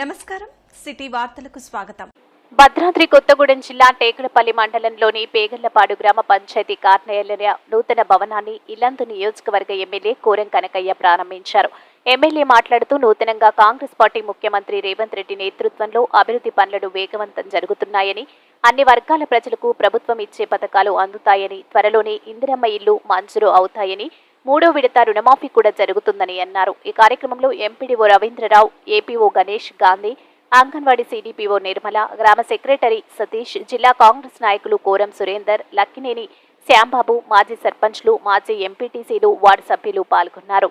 నమస్కారం. సిటీ వార్తలకు స్వాగతం. భద్రాద్రి కొత్తగూడెం జిల్లా టేకులపల్లి మండలంలోని పేగళ్ళపాడు గ్రామ పంచాయతీ కార్యాలయ నూతన భవనాన్ని ఇల్లందు నియోజకవర్గ ఎమ్మెల్యే కోరం కనకయ్య ప్రారంభించారు. ఎమ్మెల్యే మాట్లాడుతూ నూతనంగా కాంగ్రెస్ పార్టీ ముఖ్యమంత్రి రేవంత్ రెడ్డి నేతృత్వంలో అభివృద్ధి పనులు వేగవంతం జరుగుతున్నాయని అన్ని వర్గాల ప్రజలకు ప్రభుత్వం ఇచ్చే పథకాలు అందుతాయని త్వరలోనే ఇందిరమ్మ ఇల్లు మంజూరు అవుతాయని మూడో విడత రుణమాఫీ కూడా జరుగుతుందని అన్నారు. ఈ కార్యక్రమంలో MPDO Ravindra Rao APO Ganesh Gandhi anganwadi CDPO Nirmala గ్రామ సెక్రటరీ సతీష్ జిల్లా కాంగ్రెస్ నాయకులు కోరం సురేందర్ లక్కినేని శ్యాంబాబు మాజీ సర్పంచ్లు మాజీ ఎంపీటీసీలు వార్డు సభ్యులు పాల్గొన్నారు.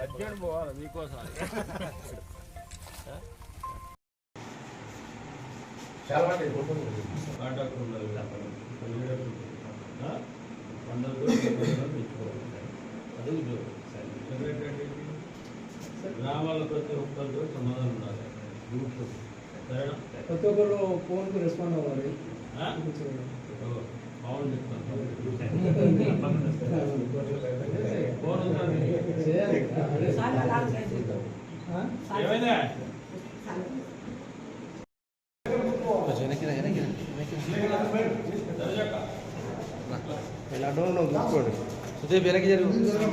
అర్జెంట్ పోవాలి మీకోసం. గ్రామాల ప్రతి ఒక్కరితో సమాధానం ఉండాలి. సరేనా? ప్రతి ఒక్కరు ఫోన్కి రెస్పాండ్ అవ్వాలి. ఇలా డోన్ చూసుకోండి వెనక్కి జరుగు ఉన్నారా?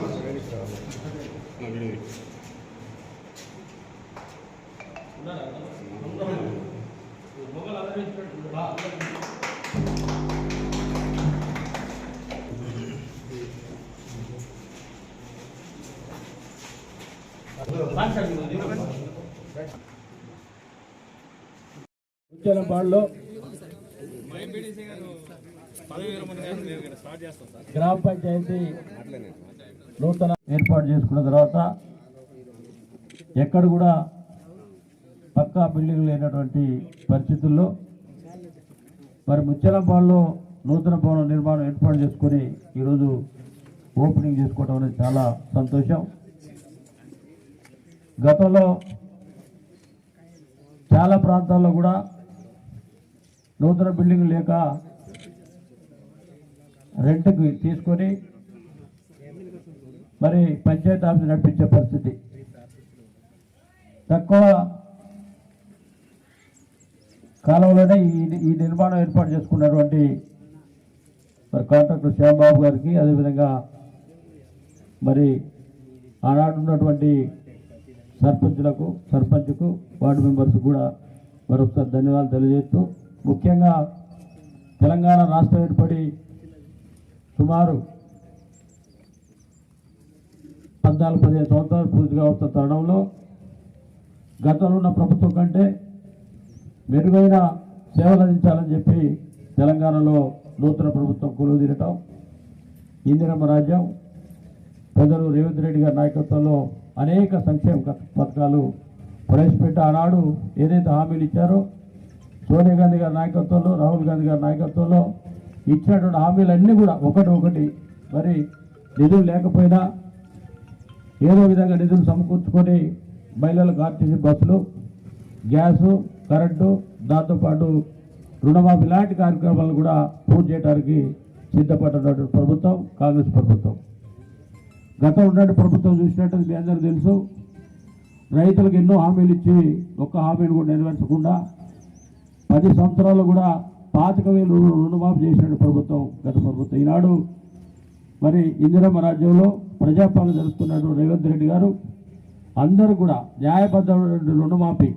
మొగలు గ్రామ పంచాయతీ నూతన ఏర్పాటు చేసుకున్న తర్వాత ఎక్కడ కూడా పక్కా బిల్డింగ్ లేనటువంటి పరిస్థితుల్లో మరి ముచ్చలంపాడులో నూతన భవన నిర్మాణం ఏర్పాటు చేసుకొని ఈరోజు ఓపెనింగ్ చేసుకోవడం అనేది చాలా సంతోషం. గతంలో చాలా ప్రాంతాల్లో కూడా నూతన బిల్డింగ్ లేక రెంట్కి తీసుకొని మరి పంచాయతీ ఆఫీస్ నడిపించే పరిస్థితి. తక్కువ కాలంలోనే ఈ ఈ నిర్మాణం ఏర్పాటు చేసుకున్నటువంటి మరి కాంట్రాక్టర్ శ్యాంబాబు గారికి అదేవిధంగా మరి ఆనాడు ఉన్నటువంటి సర్పంచులకు సర్పంచ్కు వార్డు మెంబర్స్ కూడా మరొకసారి ధన్యవాదాలు తెలియజేస్తూ ముఖ్యంగా తెలంగాణ రాష్ట్రం ఏర్పడి సుమారు పద్నాలుగు పదిహేను సంవత్సరాలు పూర్తిగా వస్తున్న తరుణంలో గతంలో ఉన్న ప్రభుత్వం కంటే మెరుగైన సేవలు అందించాలని చెప్పి తెలంగాణలో నూతన ప్రభుత్వం కొలువు తీరటం ఇందిరమ్మ రాజ్యం ప్రజలు రేవంత్ రెడ్డి గారి నాయకత్వంలో అనేక సంక్షేమ పథకాలు ప్రవేశపెట్టి ఆనాడు ఏదైతే హామీలు ఇచ్చారో సోనియా గాంధీ గారి నాయకత్వంలో రాహుల్ గాంధీ గారి నాయకత్వంలో ఇచ్చినటువంటి హామీలన్నీ కూడా ఒకటి ఒకటి మరి నిధులు లేకపోయినా ఏదో విధంగా నిధులు సమకూర్చుకొని మహిళలకు ఆర్టీసీ బస్సులు గ్యాసు కరెంటు దాంతోపాటు రుణమాఫీ లాంటి కార్యక్రమాలను కూడా పూర్తి చేయడానికి సిద్ధపడినటువంటి ప్రభుత్వం కాంగ్రెస్ ప్రభుత్వం. గతం ఉన్నట్టు ప్రభుత్వం చూసినట్టు మీ అందరూ తెలుసు. రైతులకు ఎన్నో హామీలు ఇచ్చి ఒక్క హామీని కూడా నెరవేర్చకుండా పది సంవత్సరాలు కూడా పాతిక వేలు రుణమాఫీ చేసినట్టు ప్రభుత్వం గత ప్రభుత్వం. ఈనాడు మరి ఇందిరమ్మ రాజ్యంలో ప్రజాపాలన జరుపుతున్నట్టు రేవంత్ రెడ్డి గారు అందరూ కూడా న్యాయబద్ధమైన రుణమాఫీ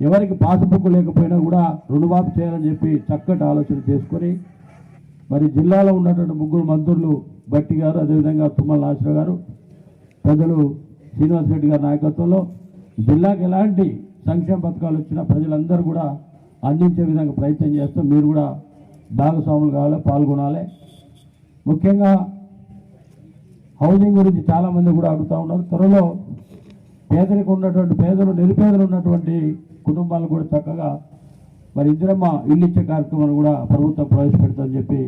ఎవరికి పాసుబుక్ లేకపోయినా కూడా రుణమాఫీ చేయాలని చెప్పి చక్కటి ఆలోచన చేసుకొని మరి జిల్లాలో ఉన్నటువంటి ముగ్గురు మంత్రులు భట్టి గారు అదేవిధంగా తుమ్మల నాగేశ్వర గారు ప్రజలు శ్రీనివాస్ రెడ్డి గారి నాయకత్వంలో జిల్లాకి ఎలాంటి సంక్షేమ పథకాలు వచ్చినా ప్రజలందరూ కూడా అందించే విధంగా ప్రయత్నం చేస్తాం మీరు కూడా భాగస్వాములు కావాలి పాల్గొనాలి. ముఖ్యంగా హౌసింగ్ గురించి చాలామంది కూడా అడుగుతూ ఉన్నారు. త్వరలో పేదరికం ఉన్నటువంటి పేదలు నిరుపేదలు ఉన్నటువంటి కుటుంబాలు కూడా చక్కగా మరి ఇందిరమ్మ ఇల్లు ఇచ్చే కార్యక్రమాన్ని కూడా ప్రభుత్వం ప్రవేశపెడుతుందని చెప్పి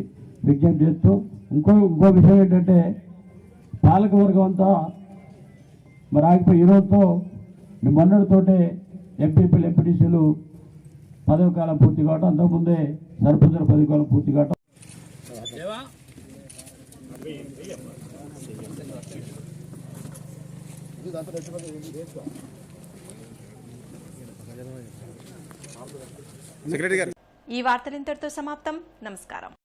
విజ్ఞప్తి చేస్తూ ఇంకో ఇంకో విషయం ఏంటంటే పాలకవర్గం అంతా మరి ఆగిపోయి ఈరోజుతో మొన్నటితోటే ఎంపీపీలు ఎంపీటీసీలు పదవి కాలం పూర్తి కావటం అంతకుముందే సర్పంచుల పదవి కాలం పూర్తి కావటం. ఈ వార్తలు ఇంతటితో సమాప్తం. నమస్కారం.